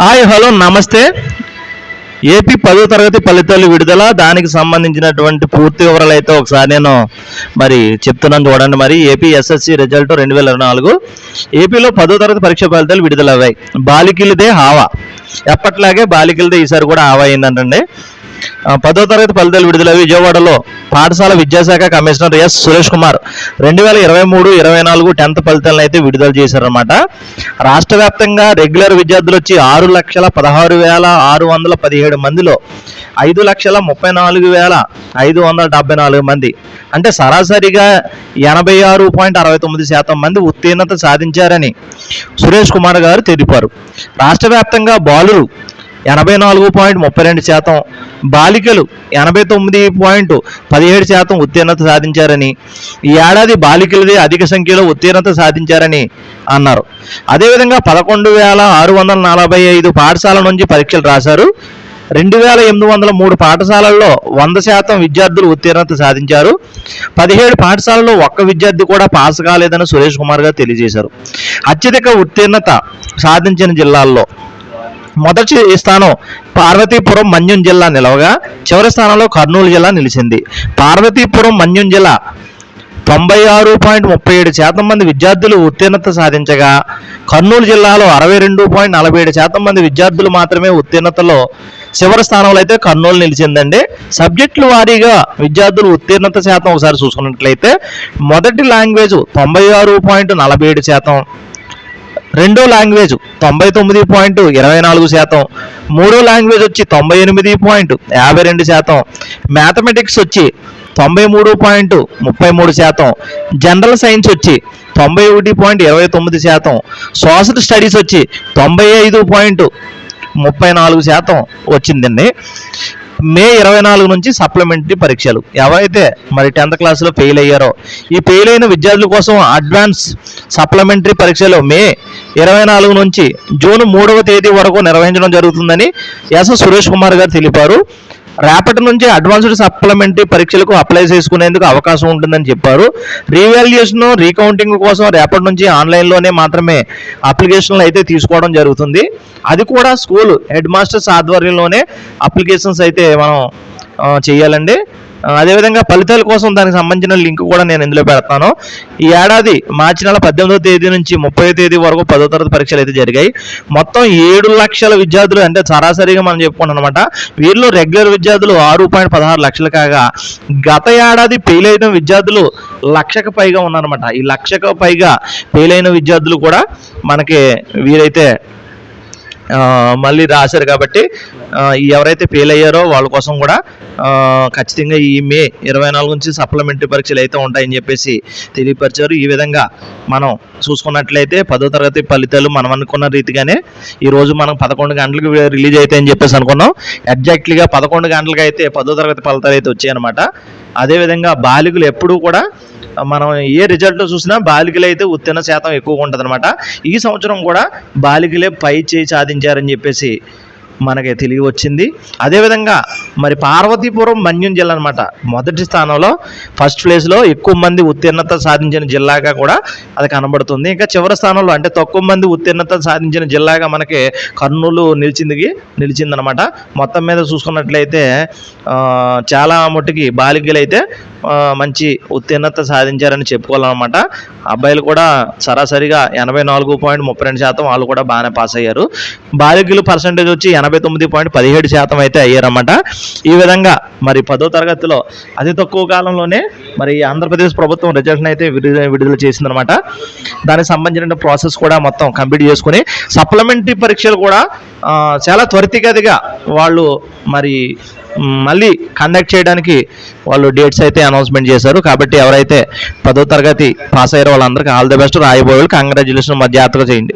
Hi hello నమస్తే. AP పదో తరగతి ఫలితాలు విడుదల దానికి సంబంధించినటువంటి పూర్తి వివరాలు అయితే ఒకసారి నేను మరి చెప్తున్నాను చూడండి మరి. ఏపీ ఎస్ఎస్సి రిజల్ట్ రెండు వేల ఇరవై నాలుగు. ఏపీలో పదో తరగతి పరీక్ష ఫలితాలు విడుదలయ్యాయి. బాలికలదే హావా. ఎప్పట్లాగే బాలికలదే ఈసారి కూడా హావా అయిందంటండి. పదో తరగతి ఫలితాలు విడుదల విజయవాడలో పాఠశాల విద్యాశాఖ కమిషనర్ ఎస్ సురేష్ కుమార్ రెండు వేల ఇరవై మూడు ఇరవై నాలుగు టెన్త్ ఫలితాలను అయితే విడుదల చేశారన్నమాట. రాష్ట్ర వ్యాప్తంగా రెగ్యులర్ విద్యార్థులు వచ్చి ఆరు లక్షల పదహారు వేల ఆరు వందల పదిహేడు మందిలో ఐదు లక్షల ముప్పై నాలుగు వేల ఐదు వందల డెబ్బై నాలుగు మంది. అంటే సరాసరిగా ఎనభై ఆరు పాయింట్ అరవై తొమ్మిది శాతం మంది ఉత్తీర్ణత సాధించారని సురేష్ కుమార్ గారు తెలిపారు. రాష్ట్ర వ్యాప్తంగా బాలురు ఎనభై నాలుగు పాయింట్ ముప్పై రెండు శాతం బాలికలు ఎనభై తొమ్మిది పాయింట్ పదిహేడు శాతం ఉత్తీర్ణత సాధించారని ఈ ఏడాది బాలికలదే అధిక సంఖ్యలో ఉత్తీర్ణత సాధించారని అన్నారు. అదేవిధంగా పదకొండు వేల ఆరు వందల నలభై ఐదు పాఠశాల నుంచి పరీక్షలు రాశారు. రెండు వేల ఎనిమిది వందల మూడు పాఠశాలల్లో వంద శాతం విద్యార్థులు ఉత్తీర్ణత సాధించారు. పదిహేడు పాఠశాలలో ఒక్క విద్యార్థి కూడా పాస్ కాలేదని సురేష్ కుమార్ గారు తెలియజేశారు. అత్యధిక ఉత్తీర్ణత సాధించిన జిల్లాల్లో మొదటి స్థానం పార్వతీపురం మన్యం జిల్లా నిలవగా చివరి స్థానంలో కర్నూలు జిల్లా నిలిచింది. పార్వతీపురం మన్యం జిల్లా తొంభై ఆరు పాయింట్ ముప్పై ఏడు శాతం మంది విద్యార్థులు ఉత్తీర్ణత సాధించగా కర్నూలు జిల్లాలో అరవై రెండు పాయింట్ నలభై ఏడు శాతం మంది విద్యార్థులు మాత్రమే ఉత్తీర్ణతలో చివరి స్థానంలో అయితే కర్నూలు నిలిచిందండి. సబ్జెక్టుల వారీగా విద్యార్థులు ఉత్తీర్ణత శాతం ఒకసారి చూసుకున్నట్లయితే మొదటి లాంగ్వేజ్ తొంభై ఆరు పాయింట్ నలభై ఏడు శాతం రెండో లాంగ్వేజ్ తొంభై తొమ్మిది పాయింట్ ఇరవై నాలుగు శాతం. మూడో లాంగ్వేజ్ వచ్చి తొంభై ఎనిమిది పాయింట్ యాభై రెండు శాతం. మ్యాథమెటిక్స్ వచ్చి తొంభై మూడు పాయింట్ ముప్పై మూడు శాతం. జనరల్ సైన్స్ వచ్చి తొంభై ఒకటి పాయింట్ ఇరవై తొమ్మిది శాతం. సోషల్ స్టడీస్ వచ్చి తొంభై ఐదు పాయింట్ ముప్పై నాలుగు శాతం వచ్చిందండి. మే ఇరవై నాలుగు నుంచి సప్లిమెంటరీ పరీక్షలు. ఎవరైతే మరి టెన్త్ క్లాస్లో ఫెయిల్ అయ్యారో ఈ ఫెయిల్ అయిన విద్యార్థుల కోసం అడ్వాన్స్ సప్లిమెంటరీ పరీక్షలు మే ఇరవై నాలుగు నుంచి జూన్ మూడవ తేదీ వరకు నిర్వహించడం జరుగుతుందని ఎస్. సురేష్ కుమార్ గారు తెలిపారు. రేపటి నుంచి అడ్వాన్స్డ్ సప్లిమెంటరీ పరీక్షలకు అప్లై చేసుకునేందుకు అవకాశం ఉంటుందని చెప్పారు. రీవాల్యుయేషన్ రీకౌంటింగ్ కోసం రేపటి నుంచి ఆన్లైన్లోనే మాత్రమే అప్లికేషన్లు అయితే తీసుకోవడం జరుగుతుంది. అది కూడా స్కూల్ హెడ్ మాస్టర్స్ ఆధ్వర్యంలోనే అప్లికేషన్స్ అయితే మనం చేయాలండి. అదేవిధంగా ఫలితాల కోసం దానికి సంబంధించిన లింక్ కూడా నేను ఇందులో పెడతాను. ఈ ఏడాది మార్చి నెల పద్దెనిమిదో తేదీ నుంచి ముప్పై తేదీ వరకు పదో తరగతి పరీక్షలు అయితే జరిగాయి. మొత్తం ఏడు లక్షల విద్యార్థులు అంటే సరాసరిగా మనం చెప్పుకున్నాం అనమాట వీరిలో రెగ్యులర్ విద్యార్థులు ఆరు పాయింట్ పదహారు లక్షలు కాగా గత ఏడాది ఫెయిల్ అయిన విద్యార్థులు లక్షకు పైగా ఉన్నారన్నమాట. ఈ లక్షకు పైగా ఫెయిల్ అయిన విద్యార్థులు కూడా మనకి వీరైతే మళ్ళీ రాశారు కాబట్టి ఎవరైతే ఫెయిల్ అయ్యారో వాళ్ళ కోసం కూడా ఖచ్చితంగా ఈ మే ఇరవై నాలుగు నుంచి సప్లిమెంటరీ పరీక్షలు అయితే ఉంటాయని చెప్పేసి తెలియపరిచారు. ఈ విధంగా మనం చూసుకున్నట్లయితే పదో తరగతి ఫలితాలు మనం అనుకున్న రీతిగానే ఈరోజు మనం పదకొండు గంటలకు రిలీజ్ అవుతాయని చెప్పేసి అనుకున్నాం. ఎగ్జాక్ట్లీగా పదకొండు గంటలకు అయితే పదో తరగతి ఫలితాలు అయితే వచ్చాయన్నమాట. అదేవిధంగా బాలికలు ఎప్పుడూ కూడా మనం ఏ రిజల్ట్ చూసినా బాలికలు అయితే ఉత్తీర్ణ శాతం ఎక్కువగా ఉంటుంది ఈ సంవత్సరం కూడా బాలికలే పై చేయి సాధించారని చెప్పేసి మనకి తెలియ వచ్చింది. అదేవిధంగా మరి పార్వతీపురం మన్యం జిల్లా అనమాట మొదటి స్థానంలో ఫస్ట్ ప్లేస్లో ఎక్కువ మంది ఉత్తీర్ణత సాధించిన జిల్లాగా కూడా అది కనబడుతుంది. ఇంకా చివరి స్థానంలో అంటే తక్కువ మంది ఉత్తీర్ణత సాధించిన జిల్లాగా మనకి కర్నూలు నిలిచింది నిలిచిందనమాట మొత్తం మీద చూసుకున్నట్లయితే చాలా మట్టుకి బాలికలు అయితే మంచి ఉత్తీర్ణత సాధించారని చెప్పుకోవాలన్నమాట. అబ్బాయిలు కూడా సరాసరిగా ఎనభై నాలుగు పాయింట్ ముప్పై రెండు శాతం వాళ్ళు కూడా బాగానే పాస్ అయ్యారు. బాలికలు పర్సంటేజ్ వచ్చి ఎనభై తొమ్మిది పాయింట్ పదిహేడు శాతం అయితే అయ్యారన్నమాట. ఈ విధంగా మరి పదో తరగతిలో అతి తక్కువ కాలంలోనే మరి ఆంధ్రప్రదేశ్ ప్రభుత్వం రిజల్ట్ని అయితే విడుదల విడుదల చేసిందనమాట దానికి సంబంధించిన ప్రాసెస్ కూడా మొత్తం కంప్లీట్ చేసుకుని సప్లిమెంటరీ పరీక్షలు కూడా చాలా త్వరితగతిగా వాళ్ళు మరి మళ్ళీ కండక్ట్ చేయడానికి వాళ్ళు డేట్స్ అయితే అనౌన్స్మెంట్ చేశారు. కాబట్టి ఎవరైతే పదో తరగతి పాస్ అయ్యారో వాళ్ళందరికీ ఆల్ ది బెస్ట్ రాయబోయే కంగ్రాచులేషన్ మా జాగ్రత్తగా చేయండి.